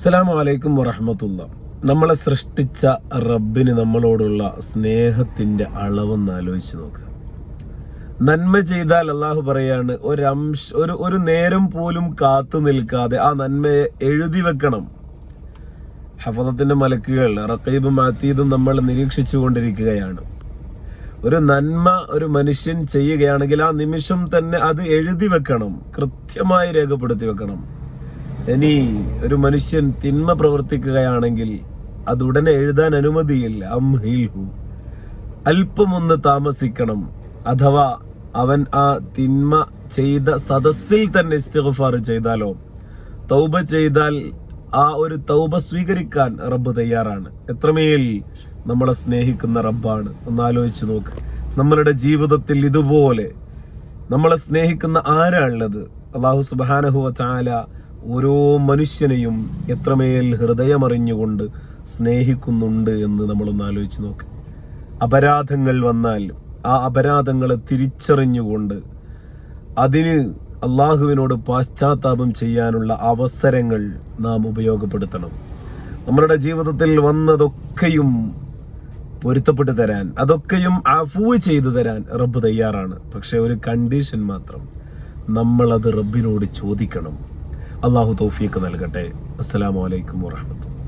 അസ്സലാമു അലൈക്കും വറഹമത്തുള്ള. നമ്മളെ സൃഷ്ടിച്ച റബ്ബിന് നമ്മളോടുള്ള സ്നേഹത്തിന്റെ അളവെന്ന് ആലോചിച്ച് നോക്കുക നന്മ ചെയ്താൽ അള്ളാഹു പറയാണ് ഒരംശ ഒരു ഒരു നേരം പോലും കാത്തു നിൽക്കാതെ ആ നന്മയെ എഴുതി വെക്കണം. ഹഫദത്തിന്റെ മലക്കുകൾ റക്കീബും മാത്തീദും നമ്മൾ നിരീക്ഷിച്ചു കൊണ്ടിരിക്കുകയാണ്. ഒരു നന്മ ഒരു മനുഷ്യൻ ചെയ്യുകയാണെങ്കിൽ ആ നിമിഷം തന്നെ അത് എഴുതി വെക്കണം കൃത്യമായി രേഖപ്പെടുത്തി വെക്കണം. ഇനി ഒരു മനുഷ്യൻ തിന്മ പ്രവർത്തിക്കുകയാണെങ്കിൽ അത് ഉടനെ എഴുതാൻ അനുമതിയില്ല. അംഹിൽഹു. അല്പമൊന്ന് താമസിക്കണം. അഥവാ അവൻ ആ തിന്മ ചെയ്ത സദസ്സിൽ തന്നെ ഇസ്തിഗ്ഫാർ ചെയ്താലോ? തൗബ ചെയ്താൽ ആ ഒരു തൗബ സ്വീകരിക്കാൻ റബ്ബ് തയ്യാറാണ്. എത്രമേൽ നമ്മളെ സ്നേഹിക്കുന്ന റബ്ബാണ്. ഒന്ന് ആലോചിച്ച് നോക്ക്. നമ്മളുടെ ജീവിതത്തിൽ ഇതുപോലെ നമ്മളെ സ്നേഹിക്കുന്ന ആരാണുള്ളത് അള്ളാഹു സുബാനഹുവ ചാല ഓരോ മനുഷ്യനെയും എത്രമേൽ ഹൃദയമറിഞ്ഞുകൊണ്ട് സ്നേഹിക്കുന്നുണ്ട് എന്ന് നമ്മളൊന്ന് ആലോചിച്ച് നോക്ക്. അപരാധങ്ങൾ വന്നാൽ ആ അപരാധങ്ങളെ തിരിച്ചറിഞ്ഞുകൊണ്ട് അതിന് അള്ളാഹുവിനോട് പാശ്ചാത്താപം ചെയ്യാനുള്ള അവസരങ്ങൾ നാം ഉപയോഗപ്പെടുത്തണം. നമ്മളുടെ ജീവിതത്തിൽ വന്നതൊക്കെയും പൊരുത്തപ്പെട്ടു തരാൻ അതൊക്കെയും അഫൂവ് ചെയ്തു തരാൻ റബ്ബ് തയ്യാറാണ്. പക്ഷെ ഒരു കണ്ടീഷൻ മാത്രം നമ്മളത് റബ്ബിനോട് ചോദിക്കണം. അള്ളാഹു തൗഫീക്ക് നൽകട്ടെ. അസ്സലാമു അലൈക്കും വറഹമത്തുള്ള